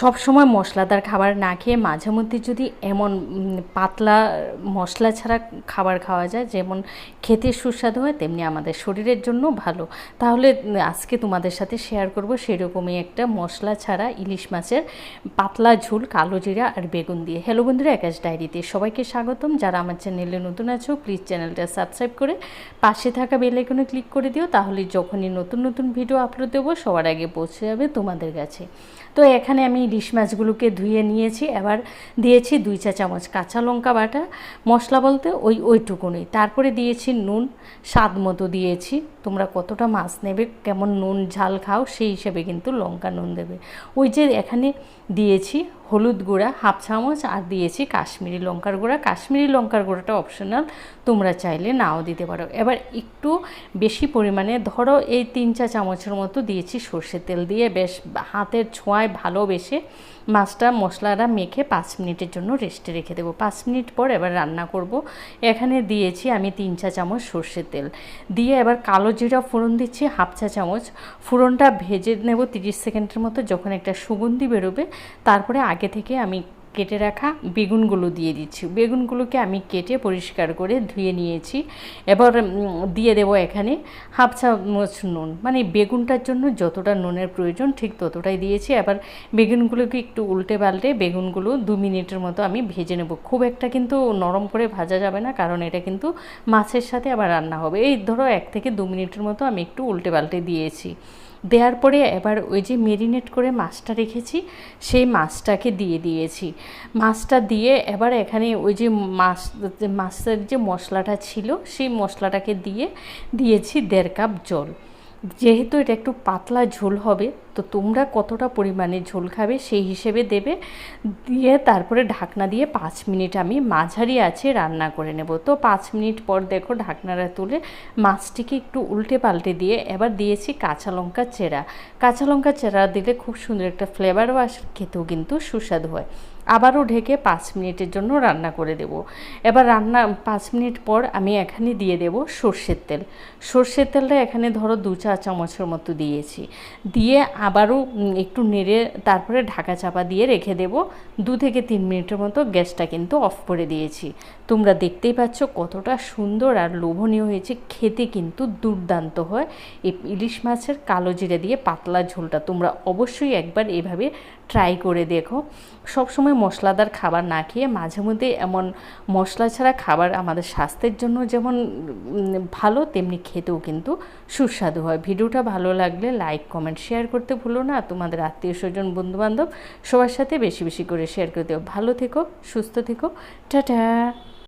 সব সময় মশলাদার খাবার না খেয়ে মাঝে মধ্যে যদি এমন পাতলা মশলা ছাড়া খাবার খাওয়া যায়, যেমন খেতে সুস্বাদু হয়, তেমনি আমাদের শরীরের জন্য ভালো। তাহলে আজকে তোমাদের সাথে শেয়ার করব সেরকমই একটা মশলা ছাড়া ইলিশ মাছের পাতলা ঝোল, কালো জিরা আর বেগুন দিয়ে। হ্যালো বন্ধুরা একাশ ডায়েরিতে সবাইকে স্বাগতম। যারা আমার চ্যানেলে নতুন আছো প্লিজ চ্যানেলটা সাবস্ক্রাইব করে পাশে থাকা বেল আইকনে ক্লিক করে দিও। তাহলে যখনই নতুন নতুন ভিডিও আপলোড দেবো, সবার আগে পৌঁছে যাবে তোমাদের কাছে। তো এখানে আমি ইলিশ মাছগুলোকে ধুয়ে নিয়েছি, এবার দিয়েছি দুই চা চামচ কাঁচা লঙ্কা বাটা। মশলা বলতে ওই, ওইটুকুনি। তারপরে দিয়েছি নুন, স্বাদ মতো দিয়েছি। তোমরা কতটা মাছ নেবে, কেমন নুন, ঝাল খাও, সেই হিসেবে কিন্তু লঙ্কা নুন দেবে। ওই যে এখানে দিয়েছি হলুদ গুঁড়া, হাফ চামচ, আর দিয়েছি কাশ্মীরি লঙ্কার গুঁড়া। কাশ্মীরি লঙ্কার গুঁড়াটা অপশনাল তোমরা চাইলে নাও দিতে পারো। এবার একটু বেশি পরিমাণে, ধরো এই তিন চা চামচের মতো দিয়েছি সর্ষের তেল দিয়ে, বেশ হাতের ছোঁয়ায় ভালোবেসে মাছটা, মশলাটা মেখে পাঁচ মিনিটের জন্য রেস্টে রেখে দেবো। পাঁচ মিনিট পর এবার রান্না করব। এখানে দিয়েছি আমি তিন চা চামচ সর্ষের তেল। দিয়ে এবার কালো জিরা ফোড়ন দিচ্ছি, হাফ চা চামচ। ফোড়নটা ভেজে নেব তিরিশ সেকেন্ডের মতো, যখন একটা সুগন্ধি বেরোবে। তারপরে আগে থেকে আমি কেটে রাখা বেগুনগুলো দিয়ে দিচ্ছি। বেগুনগুলোকে আমি কেটে পরিষ্কার করে ধুয়ে নিয়েছি। এবার দিয়ে দেবো এখানে হাফ চামচ নুন। মানে বেগুনটার জন্য যতটা নুনের প্রয়োজন ঠিক ততটাই দিয়েছি। এবার বেগুনগুলোকে একটু উল্টে পাল্টে বেগুনগুলো দু মিনিটের মতো আমি ভেজে নেব। খুব একটা কিন্তু নরম করে ভাজা যাবে না, কারণ এটা কিন্তু মাছের সাথে আবার রান্না হবে। এই ধরো এক থেকে দু মিনিটের মতো আমি একটু উল্টে পাল্টে দিয়েছি। দেওয়ার পরে এবার ওই যে মেরিনেট করে মাছটা রেখেছি, সেই মাছটাকে দিয়ে দিয়েছি। মাছটা দিয়ে এবার এখানে ওই যে মাছ, মাছের যে মশলাটা ছিল, সেই মশলাটাকে দিয়ে দিয়েছি দেড় কাপ জল। যেহেতু এটা একটু পাতলা ঝোল হবে, তো তোমরা কতটা পরিমাণে ঝোল খাবে সেই হিসেবে দেবে। দিয়ে তারপরে ঢাকনা দিয়ে পাঁচ মিনিট আমি মাঝারি আছে রান্না করে নেব। তো পাঁচ মিনিট পর দেখো ঢাকনাটা তুলে মাছটিকে একটু উল্টে পাল্টে দিয়ে এবার দিয়েছি কাঁচা লঙ্কা চেরা। কাঁচা লঙ্কা চেরা দিলে খুব সুন্দর একটা ফ্লেভারও আসে, খেতেও কিন্তু সুস্বাদু হয়। আবারও ঢেকে পাঁচ মিনিটের জন্য রান্না করে দেব। এবার রান্না, পাঁচ মিনিট পর আমি এখানে দিয়ে দেব সর্ষের তেল। সর্ষের তেলটা এখানে ধরো দু চা চামচের মতো দিয়েছি। দিয়ে আবারও একটু নেড়ে তারপরে ঢাকা চাপা দিয়ে রেখে দেব। দু থেকে তিন মিনিটের মতো গ্যাসটা কিন্তু অফ করে দিয়েছি। তোমরা দেখতেই পাচ্ছ কতটা সুন্দর আর লোভনীয় হয়েছে। খেতে কিন্তু দুর্দান্ত হয়। এই ইলিশ মাছের কালো জিরে দিয়ে পাতলা ঝোলটা তোমরা অবশ্যই একবার এভাবে ট্রাই করে দেখো। সবসময় মশলাদার খাবার না খেয়ে মাঝে মধ্যে এমন মশলা ছাড়া খাবার আমাদের স্বাস্থ্যের জন্য যেমন ভালো, তেমনি খেতেও কিন্তু সুস্বাদু হয়। ভিডিওটা ভালো লাগলে লাইক, কমেন্ট, শেয়ার করতে ভুলো না। তোমাদের আত্মীয় স্বজন, বন্ধুবান্ধব সবার সাথে বেশি বেশি করে শেয়ার করে দিও। ভালো থেকো, সুস্থ থেকো। টাটা!